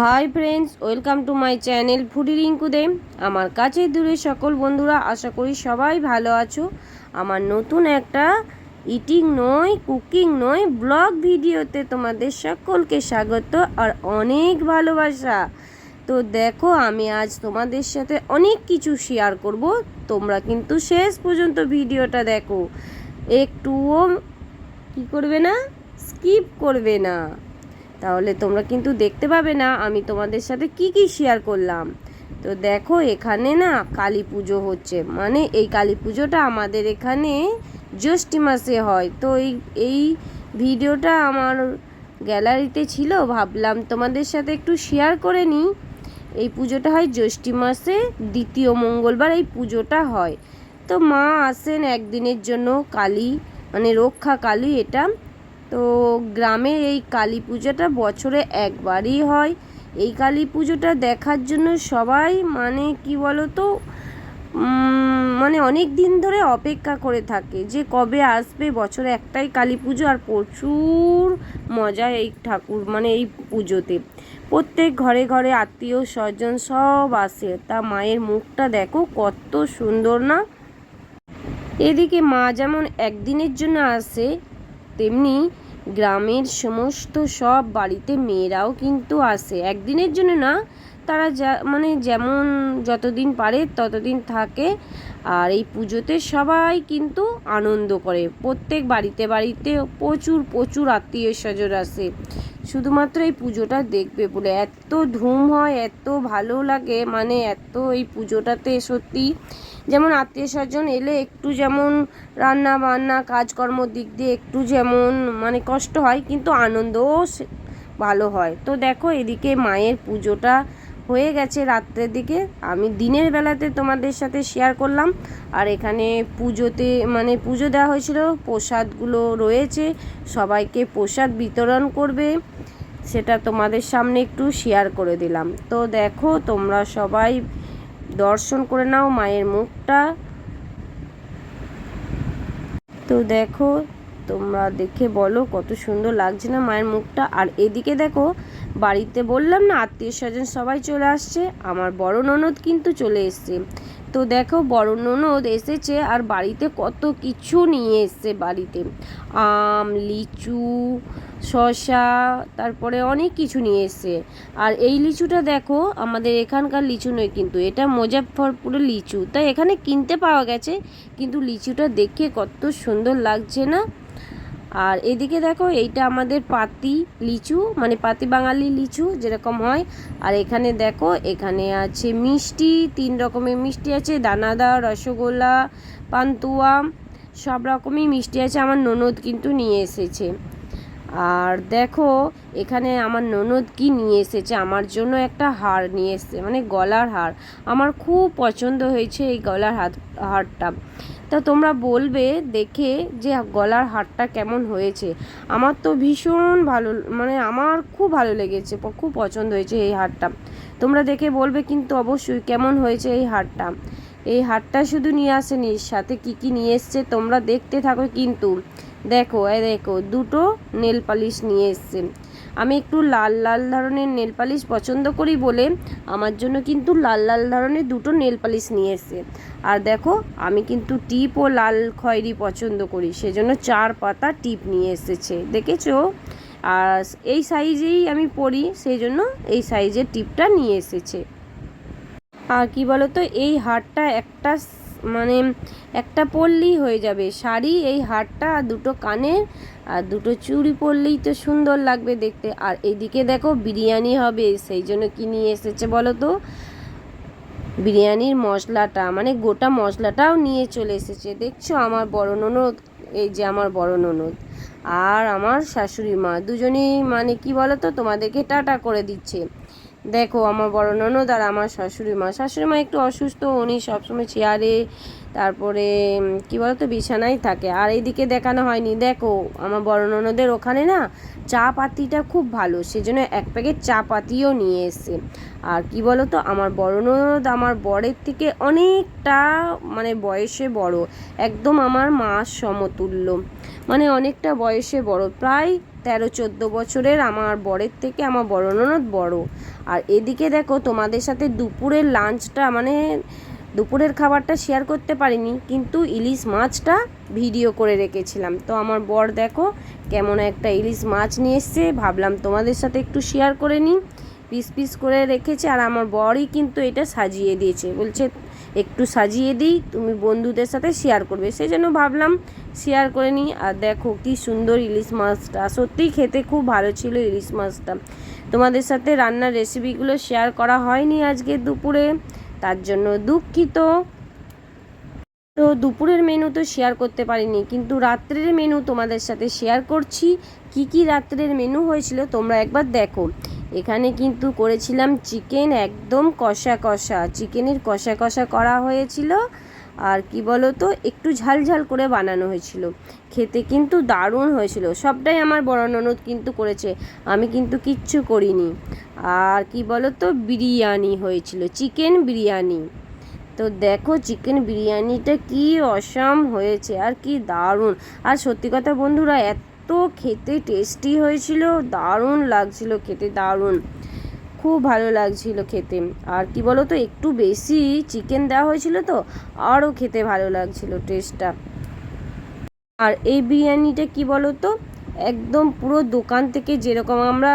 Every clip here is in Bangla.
Hi friends, welcome to my channel foodie Rinku De আমার কাছে দূরে সকল বন্ধুরা, আশা করি সবাই ভালো আছো। আমার নতুন একটা ইটিং নয় কুকিং নয় ব্লগ ভিডিওতে তোমাদের সকলকে স্বাগত আর অনেক ভালোবাসা। তো দেখো, আমি আজ তোমাদের সাথে অনেক কিছু শেয়ার করব। তোমরা কিন্তু শেষ পর্যন্ত ভিডিওটা দেখো। একটুও কি করবে না? স্কিপ করবে না। তাহলে তোমরা কিন্তু দেখতে পাবে না আমি তোমাদের সাথে কি কি শেয়ার করলাম। তো দেখো এখানে না কালী পুজো হচ্ছে মানে এই কালী পুজোটা আমাদের এখানে জ্যৈষ্ঠী মাসে হয়। তো এই এই ভিডিওটা আমার গ্যালারিতে ছিল, ভাবলাম তোমাদের সাথে একটু শেয়ার করে নিই। এই পুজোটা হয় জ্যৈষ্ঠী মাসে, দ্বিতীয় মঙ্গলবার এই পুজোটা হয়। তো মা আসেন একদিনের জন্য কালী মানে রক্ষা কালী এটা। তো গ্রামে এই কালী পুজোটা বছরে একবারই হয়। এই কালী পুজোটা দেখার জন্য সবাই মানে কি বলো তো মানে অনেক দিন ধরে অপেক্ষা করে থাকে যে কবে আসবে। বছরে একটাই কালী পুজো আর প্রচুর মজা এই ঠাকুর মানে এই পুজোতে। প্রত্যেক ঘরে ঘরে আত্মীয় স্বজন সব আসে। তা মায়ের মুখটা দেখো কত সুন্দর না? এদিকে মা যেমন একদিনের জন্য আসে তেমনি গ্রামের সমস্ত সব বাড়িতে মেয়েরাও কিন্তু আসে। একদিনের জন্য না, তারা যা মানে যেমন যতদিন পারে ততদিন থাকে। আর এই পুজোতে সবাই কিন্তু আনন্দ করে। প্রত্যেক বাড়িতে বাড়িতে প্রচুর প্রচুর আত্মীয় স্বজন আসে। শুধুমাত্র এই পুজোটা দেখবে বলে। এত ধুম হয়, এত ভালো লাগে মানে এত এই পুজোটাতে সত্যি যেমন আত্মীয় স্বজন এলে একটু যেমন রান্না বান্না, কাজকর্ম দিক দিয়ে একটু যেমন মানে কষ্ট হয়, কিন্তু আনন্দও ভালো হয়। তো দেখো এদিকে মায়ের পুজোটা হয়ে গেছে রাত্রের দিকে। আমি দিনের বেলাতে তোমাদের সাথে শেয়ার করলাম। আর এখানে পুজোতে মানে পুজো দেওয়া হয়েছিল, প্রসাদগুলো রয়েছে। সবাইকে প্রসাদ বিতরণ করবে। সেটা তোমাদের সামনে একটু শেয়ার করে দিলাম। তো দেখো, তোমরা সবাই দর্শন করে নাও মায়ের মুখটা। তো দেখো তোমরা দেখে বলো, কত সুন্দর লাগছে না মায়ের মুখটা। আর এদিকে দেখো, বাড়িতে বললাম না, আত্মীয় স্বজন সবাই চলে আসছে, আমার বড় ননদ কিন্তু চলে এসছে। তো দেখো, বড় ননদ এসেছে, আর বাড়িতে কত কিছু নিয়ে এসছে বাড়িতে। আম, লিচু, শসা, তারপরে অনেক কিছু নিয়ে এসছে। আর এই লিচুটা দেখো, আমাদের এখানকার লিচু নয় কিন্তু, এটা মুজাফরপুরের লিচু। তাই এখানে কিনতে পাওয়া গেছে, কিন্তু লিচুটা দেখে কত সুন্দর লাগছে না। আর এদিকে দেখো, এইটা আমাদের পাতি লিচু মানে পাতি বাঙালি লিচু যেরকম হয়। আর এখানে দেখো, এখানে আছে মিষ্টি, তিন রকমের মিষ্টি আছে দানাদার রসগোল্লা, পান্তুয়া, সব রকমই মিষ্টি আছে। আমার ননদ কিন্তু নিয়ে এসেছে। আর দেখো, এখানে আমার ননদ কি নিয়ে এসেছে? আমার জন্য একটা হার নিয়ে এসেছে মানে গলার হার। আমার খুব পছন্দ হয়েছে এই গলার হাত, হারটা। তা তোমরা বলবে, দেখে যে গলার হারটা কেমন হয়েছে। আমার তো ভীষণ ভালো মানে আমার খুব ভালো লেগেছে, খুব পছন্দ হয়েছে এই হারটা। তোমরা দেখে বলবে কিন্তু অবশ্যই কেমন হয়েছে এই হারটা। এই হারটা শুধু নিয়ে আসেনি, সাথে কি কি নিয়ে এসছে তোমরা দেখতে থাকো কিন্তু। দেখো, এই দেখো, দুটো নেল পালিশ নিয়ে এসছে। আমি একটু লাল লাল ধরনের নেল পালিশ পছন্দ করি বলে আমার জন্য কিন্তু লাল লাল ধরনের দুটো নেল পালিশ নিয়ে এসছে। আর দেখো, আমি কিন্তু টিপ ও লাল খয়েরি পছন্দ করি, সেজন্য চার পাতা টিপ নিয়ে এসেছে, দেখেছ? আর এই সাইজেই আমি পরি সেই জন্য এই সাইজের টিপটা নিয়ে এসেছে। আর কি বলতো, এই হারটা একটা মানে একটা পরলেই হয়ে যাবে। শাড়ি, এই হারটা, আর দুটো কানে আর দুটো চুড়ি পরলেই তো সুন্দর লাগবে দেখতে। আর এদিকে দেখো, বিরিয়ানি হবে, সেই জন্য কি নিয়ে এসেছে বলো তো বিরিয়ানির মশলাটা মানে গোটা মশলাটাও নিয়ে চলে এসেছে। দেখছ, আমার বড় ননদ, এই যে আমার বড় ননদ, আর আমার শাশুড়ি মা, দুজনেই মানে কি বলো তো তোমাদেরকে টাটা করে দিচ্ছে। দেখো, আমার বড় ননদ আর আমার শাশুড়ি মা। শাশুড়ি মা একটু অসুস্থ, উনি সবসময় চেয়ারে, তারপরে কি বলতো, বিছানায় থাকে। আর এইদিকে দেখানো হয়নি। দেখো, আমার বড় ননদের ওখানে না চা পাতিটা খুব ভালো, সেজন্য এক প্যাকেট চা পাতিও নিয়ে এসছে। আর কি বলতো, আমার বড় ননদ আমার বরের থেকে অনেকটা মানে বয়সে বড়, একদম আমার মা সমতুল্য। মানে অনেকটা বয়সে বড়, প্রায় তেরো চোদ্দ বছরের আমার বরের থেকে আমার বড় ননদ বড়। আর এদিকে দেখো, তোমাদের সাথে দুপুরের লাঞ্চটা মানে দুপুরের খাবারটা শেয়ার করতে পারিনি, কিন্তু ইলিশ মাছটা ভিডিও করে রেখেছিলাম। তো আমার বর দেখো, কেমন একটা ইলিশ মাছ নিয়ে এসছে, ভাবলাম তোমাদের সাথে একটু শেয়ার করে নিই। পিস পিস করে রেখেছে, আর আমার বরই কিন্তু এটা সাজিয়ে দিয়েছে। বলছে একটু সাজিয়ে দিই, তুমি বন্ধুদের সাথে শেয়ার করবে। সেই জন্য ভাবলাম শেয়ার করে নিই। আর দেখো কি সুন্দর ইলিশ মাছটা। সত্যিই খেতে খুব ভালো ছিল ইলিশ মাছটা। তোমাদের সাথে রান্নার রেসিপিগুলো শেয়ার করা হয়নি আজকে দুপুরে। তার জন্য দুঃখিত। তো দুপুরের মেনু তো শেয়ার করতে পারিনি, কিন্তু রাত্রের মেনু তোমাদের সাথে শেয়ার করছি। কি কি রাত্রের মেনু হয়েছিল তোমরা একবার দেখো। এখানে কিন্তু করেছিলাম চিকেন একদম কষা কষা। চিকেনের কষা কষা করা হয়েছিল আর কি বলো তো একটু ঝাল ঝাল করে বানানো হয়েছিল। খেতে কিন্তু দারুণ হয়েছিল। সবটাই আমার বড় ননদ কিন্তু করেছে। আমি কিন্তু কিচ্ছু করিনি। আর কি তো বিরিয়ানি হয়েছিল। চিকেন বিরিয়ানি। তো দেখো চিকেন বিরিয়ানিটা কি অসম হয়েছে আর কি দারুণ। আর সত্যি কথা বন্ধুরা, এত খেতে টেস্টি হয়েছিল, দারুণ লাগছিল খেতে, দারুণ। খুব ভালো লাগছিল খেতে। আর কি বলো তো একটু বেশি চিকেন দেওয়া হয়েছিল তো, আরও খেতে ভালো লাগছিল টেস্টটা আর এই বিরিয়ানিটা কি বলো তো একদম পুরো দোকান থেকে যেরকম আমরা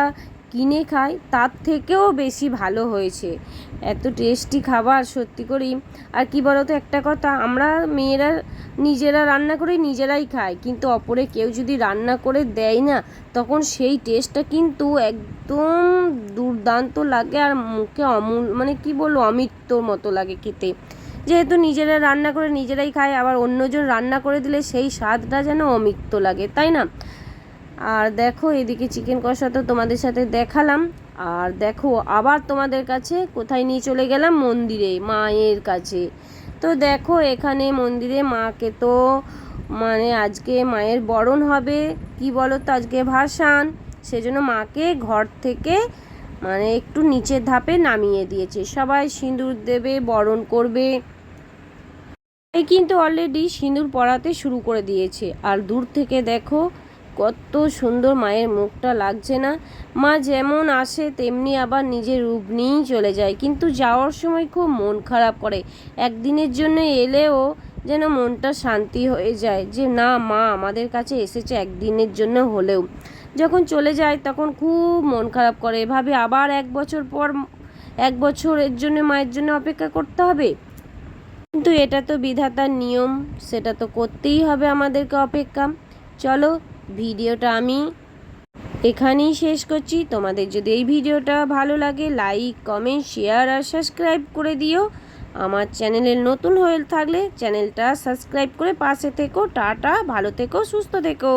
কিনে খাই তার থেকেও বেশি ভালো হয়েছে। এত টেস্টি খাবার, সত্যি করেই। আর কি বলতো, একটা কথা, আমরা মেয়েরা নিজেরা রান্না করে নিজেরাই খাই, কিন্তু অপরে কেউ যদি রান্না করে দেয় না, তখন সেই টেস্টটা কিন্তু একদম দুর্দান্ত লাগে আর মুখে অমূল মানে কি বলব, অমৃতর মতো লাগে খেতে। যেহেতু নিজেরা রান্না করে নিজেরাই খায়, আবার অন্যজন রান্না করে দিলে সেই স্বাদটা যেন অমৃত লাগে, তাই না? আর দেখো, এদিকে চিকেন কষা তো তোমাদের সাথে দেখালাম। আর দেখো, আবার তোমাদের কাছে কোথায় নিয়ে চলে গেলাম? মন্দিরে, মায়ের কাছে। তো দেখো, এখানে মন্দিরে মাকে তো মানে আজকে মায়ের বরণ হবে। কি বলো তো আজকে ভাসান। সেজন্য মাকে ঘর থেকে মানে একটু নিচের ধাপে নামিয়ে দিয়েছে। সবাই সিঁদুর দেবে, বরণ করবে। এই কিন্তু অলরেডি সিঁদুর পরাতে শুরু করে দিয়েছে। আর দূর থেকে দেখো কত সুন্দর মায়ের মুখটা লাগছে না। মা যেমন আসে, তেমনি আবার নিজের রূপ নিয়েই চলে যায়। কিন্তু যাওয়ার সময় খুব মন খারাপ করে। একদিনের জন্য এলেও যেন মনটা শান্তি হয়ে যায় যে, না, মা আমাদের কাছে এসেছে একদিনের জন্য হলেও। যখন চলে যায় তখন খুব মন খারাপ করে। ভাবে আবার এক বছর পর এক বছরের জন্য মায়ের জন্য অপেক্ষা করতে হবে? কিন্তু এটা তো বিধাতার নিয়ম, সেটা তো করতেই হবে আমাদেরকে অপেক্ষা। চলো ভিডিওটা আমি এখানেই শেষ করছি। তোমাদের যদি এই ভিডিওটা ভালো লাগে লাইক কমেন্ট শেয়ার আর সাবস্ক্রাইব করে দিও। আমার চ্যানেলের নতুন হয়ে থাকলে চ্যানেলটা সাবস্ক্রাইব করে পাশে থেকো। টাটা, ভালো থেকো, সুস্থ থেকো।